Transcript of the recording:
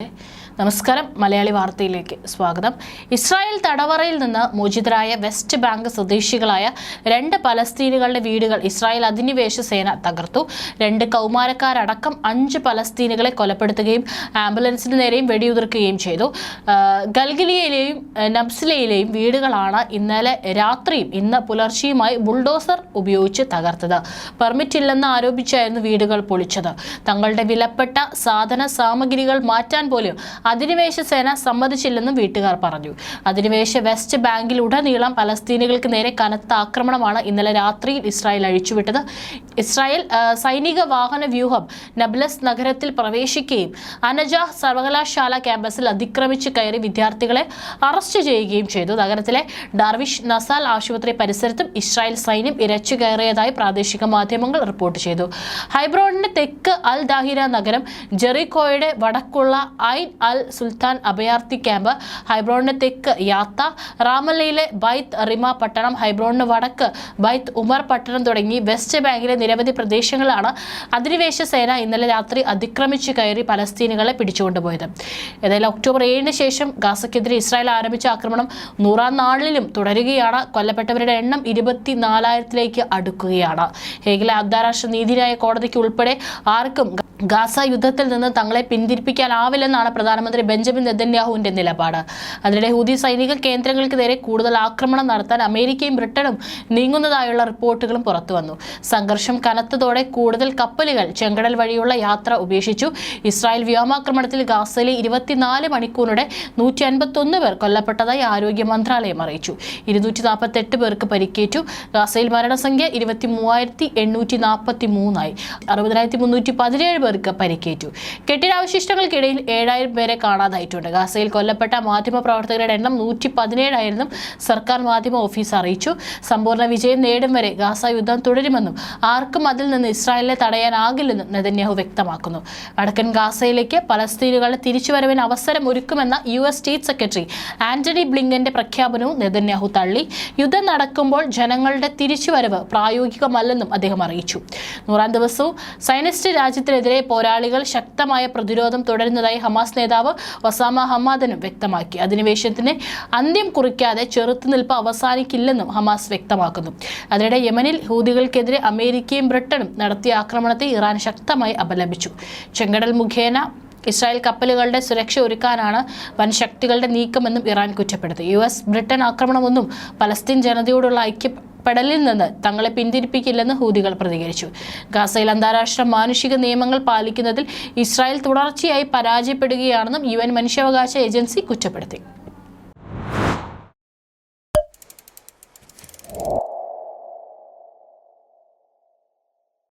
है നമസ്കാരം. മലയാളി വാർത്തയിലേക്ക് സ്വാഗതം. ഇസ്രായേൽ തടവറയിൽ നിന്ന് മോചിതരായ വെസ്റ്റ് ബാങ്ക് സ്വദേശികളായ രണ്ട് പലസ്തീനുകളുടെ വീടുകൾ ഇസ്രായേൽ അധിനിവേശ സേന തകർത്തു. രണ്ട് കൗമാരക്കാരടക്കം അഞ്ച് പലസ്തീനുകളെ കൊലപ്പെടുത്തുകയും ആംബുലൻസിന് നേരെയും വെടിയുതിർക്കുകയും ചെയ്തു. ഗൽഗിലിയയിലെയും നബ്സിലയിലെയും വീടുകളാണ് ഇന്നലെ രാത്രിയും ഇന്ന് പുലർച്ചെയുമായി ബുൾഡോസർ ഉപയോഗിച്ച് തകർത്തത്. പെർമിറ്റ് ഇല്ലെന്ന് ആരോപിച്ചായിരുന്നു വീടുകൾ പൊളിച്ചത്. തങ്ങളുടെ വിലപ്പെട്ട സാധന സാമഗ്രികൾ മാറ്റാൻ പോലും അധിനിവേശ സേന സമ്മതിച്ചില്ലെന്നും വീട്ടുകാർ പറഞ്ഞു. അധിനിവേശ വെസ്റ്റ് ബാങ്കിൽ ഉടനീളം പലസ്തീനികൾക്ക് നേരെ കനത്ത ആക്രമണമാണ് ഇന്നലെ രാത്രിയിൽ ഇസ്രായേൽ അഴിച്ചുവിട്ടത്. ഇസ്രായേൽ സൈനിക വാഹന വ്യൂഹം നബ്ലസ് നഗരത്തിൽ പ്രവേശിക്കുകയും അനജാഹ് സർവകലാശാല ക്യാമ്പസിൽ അതിക്രമിച്ച് കയറി വിദ്യാർത്ഥികളെ അറസ്റ്റ് ചെയ്യുകയും ചെയ്തു. നഗരത്തിലെ ഡാർവിഷ് നസാൽ ആശുപത്രി പരിസരത്തും ഇസ്രായേൽ സൈന്യം ഇരച്ചു കയറിയതായി പ്രാദേശിക മാധ്യമങ്ങൾ റിപ്പോർട്ട് ചെയ്തു. ഹൈബ്രോണിന്റെ തെക്ക് അൽ ദാഹിര നഗരം ജെറിക്കോയുടെ വടക്കുള്ള ഐൻ അൽ സുൽത്താൻ അഭയാർത്ഥി ക്യാമ്പ് ഹൈബ്രോണിന് തെക്ക് യാത്ത റാമല്ലയിലെ ബൈത്ത് റിമ പട്ടണം ഹൈബ്രോണിന് വടക്ക് ബൈത്ത് ഉമർ പട്ടണം തുടങ്ങി വെസ്റ്റ് ബാങ്കിലെ നിരവധി പ്രദേശങ്ങളാണ് അധിനിവേശ സേന ഇന്നലെ രാത്രി അതിക്രമിച്ചു കയറി പലസ്തീനുകളെ പിടിച്ചുകൊണ്ടുപോയത്. ഏതായാലും ഒക്ടോബർ ഏഴിന് ശേഷം ഗാസയ്ക്കെതിരെ ഇസ്രായേൽ ആരംഭിച്ച ആക്രമണം നൂറാം നാളിലും തുടരുകയാണ്. കൊല്ലപ്പെട്ടവരുടെ എണ്ണം ഇരുപത്തി നാലായിരത്തിലേക്ക് അടുക്കുകയാണ്. ഹേഗിലെ അന്താരാഷ്ട്ര നീതിന്യായ കോടതിക്ക് ഉൾപ്പെടെ ആർക്കും ഗാസ യുദ്ധത്തിൽ നിന്ന് തങ്ങളെ പിന്തിരിപ്പിക്കാനാവില്ലെന്നാണ് പ്രധാനമന്ത്രി ബെഞ്ചമിൻ നെതന്യാഹുവിന്റെ നിലപാട്. അതിനിടെ ഹൂതി സൈനിക കേന്ദ്രങ്ങൾക്ക് നേരെ കൂടുതൽ ആക്രമണം നടത്താൻ അമേരിക്കയും ബ്രിട്ടനും നീങ്ങുന്നതായുള്ള റിപ്പോർട്ടുകളും പുറത്തുവന്നു സംഘർഷം കനത്തതോടെ കൂടുതൽ കപ്പലുകൾ ചെങ്കടൽ വഴിയുള്ള യാത്ര ഉപേക്ഷിച്ചു. ഇസ്രായേൽ വ്യോമാക്രമണത്തിൽ ഗാസയിലെ ഇരുപത്തിനാല് മണിക്കൂറിനിടെ നൂറ്റി അൻപത്തൊന്ന് പേർ കൊല്ലപ്പെട്ടതായി ആരോഗ്യ മന്ത്രാലയം അറിയിച്ചു. ഇരുന്നൂറ്റി നാൽപ്പത്തെട്ട് പേർക്ക് പരിക്കേറ്റു. ഗാസയിൽ മരണസംഖ്യ ഇരുപത്തി മൂവായിരത്തി എണ്ണൂറ്റി നാൽപ്പത്തി മൂന്നായി അറുപതിനായിരത്തി മുന്നൂറ്റി പതിനേഴ് പേർക്ക് പരിക്കേറ്റു. കെട്ടിടാവശിഷ്ടങ്ങൾക്കിടയിൽ ഏഴായിരം പേരെ കാണാതായിട്ടുണ്ട്. ഗാസയിൽ കൊല്ലപ്പെട്ട മാധ്യമ പ്രവർത്തകരുടെ എണ്ണം നൂറ്റി പതിനേഴായിരുന്നും സർക്കാർ മാധ്യമ ഓഫീസ് അറിയിച്ചു. സമ്പൂർണ വിജയം നേടും വരെ ഗാസ യുദ്ധം തുടരുമെന്നും ആർക്കും അതിൽ നിന്ന് ഇസ്രായേലിനെ തടയാനാകില്ലെന്നും നെതന്യാഹു വ്യക്തമാക്കുന്നു. വടക്കൻ ഗാസയിലേക്ക് പലസ്തീനുകളുടെ തിരിച്ചുവരവിന് അവസരം ഒരുക്കുമെന്ന U S state secretary Antony ബ്ലിങ്കന്റെ പ്രഖ്യാപനവും നെതന്യാഹു തള്ളി. യുദ്ധം നടക്കുമ്പോൾ ജനങ്ങളുടെ തിരിച്ചുവരവ് പ്രായോഗികമല്ലെന്നും അദ്ദേഹം അറിയിച്ചു. നൂറാം ദിവസവും സൈനിസ്റ്റ് രാജ്യത്തിനെതിരെ പോരാളികൾ ശക്തമായ പ്രതിരോധം തുടരുന്നതായി ഹമാസ് നേതാവ് വസാമ ഹമാദനും വ്യക്തമാക്കി. അധിനിവേശത്തിന് അന്ത്യം കുറിക്കാതെ ചെറുത്തുനിൽപ്പ് അവസാനിക്കില്ലെന്നും ഹമാസ് വ്യക്തമാക്കുന്നു. അതിനിടെ യമനിൽ ഹൂതികൾക്കെതിരെ അമേരിക്കയും ബ്രിട്ടനും നടത്തിയ ആക്രമണത്തെ ഇറാൻ ശക്തമായി അപലപിച്ചു. ചെങ്കടൽ മുഖേന ഇസ്രായേൽ കപ്പലുകളുടെ സുരക്ഷ ഒരുക്കാനാണ് വൻ ശക്തികളുടെ നീക്കമെന്നും ഇറാൻ കുറ്റപ്പെടുത്തി. യു എസ് ബ്രിട്ടൻ ആക്രമണമൊന്നും പലസ്തീൻ ജനതയോടുള്ള ഐക്യപ്പെടലിൽ നിന്ന് തങ്ങളെ പിന്തിരിപ്പിക്കില്ലെന്ന് ഹൂതികൾ പ്രതികരിച്ചു. ഗാസയിൽ അന്താരാഷ്ട്ര മാനുഷിക നിയമങ്ങൾ പാലിക്കുന്നതിൽ ഇസ്രായേൽ തുടർച്ചയായി പരാജയപ്പെടുകയാണെന്നും യു എൻ മനുഷ്യാവകാശ ഏജൻസി കുറ്റപ്പെടുത്തി.